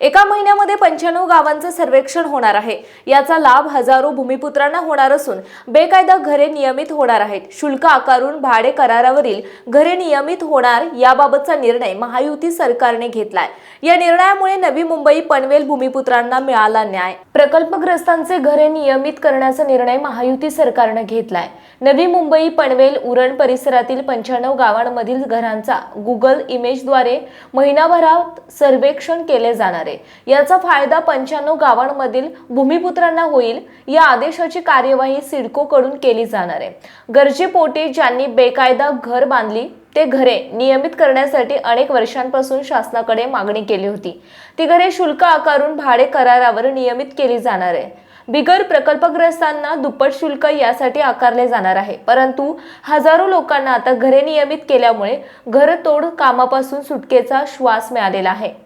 एका महिन्यामध्ये पंच्याण्णव गावांचं सर्वेक्षण होणार आहे. याचा लाभ हजारो भूमिपुत्रांना होणार असून बेकायदा घरे नियमित होणार आहेत. शुल्क आकारून भाडे करारावरील घरे नियमित होणार याबाबतचा निर्णय महायुती सरकारने घेतलाय. या निर्णयामुळे नवी मुंबई पनवेल भूमिपुत्रांना मिळाला न्याय. प्रकल्पग्रस्तांचे घरे नियमित करण्याचा निर्णय महायुती सरकारनं घेतलाय. नवी मुंबई पनवेल उरण परिसरातील पंच्याण्णव गावांमधील घरांचा गुगल इमेजद्वारे महिनाभरात सर्वेक्षण केले जाणार. आहे. याचा फायदा पंच्याण्णव गावांमधील भूमिपुत्रांना होईल. या आदेशाची कार्यवाही सिडकोकडून केली जाणार आहे. गरजेपोटी ज्यांनी बेकायदा घर बांधली ते घरे नियमित करण्यासाठी अनेक वर्षांपासून शासनाकडे मागणी केली होती. ती घरे शुल्क आकारून भाडे करारावर नियमित केली जाणार आहे. बिगर प्रकल्पग्रस्तांना दुप्पट शुल्क यासाठी आकारले जाणार आहे. परंतु हजारो लोकांना आता घरे नियमित केल्यामुळे घरतोड कामापासून सुटकेचा श्वास मिळालेला आहे.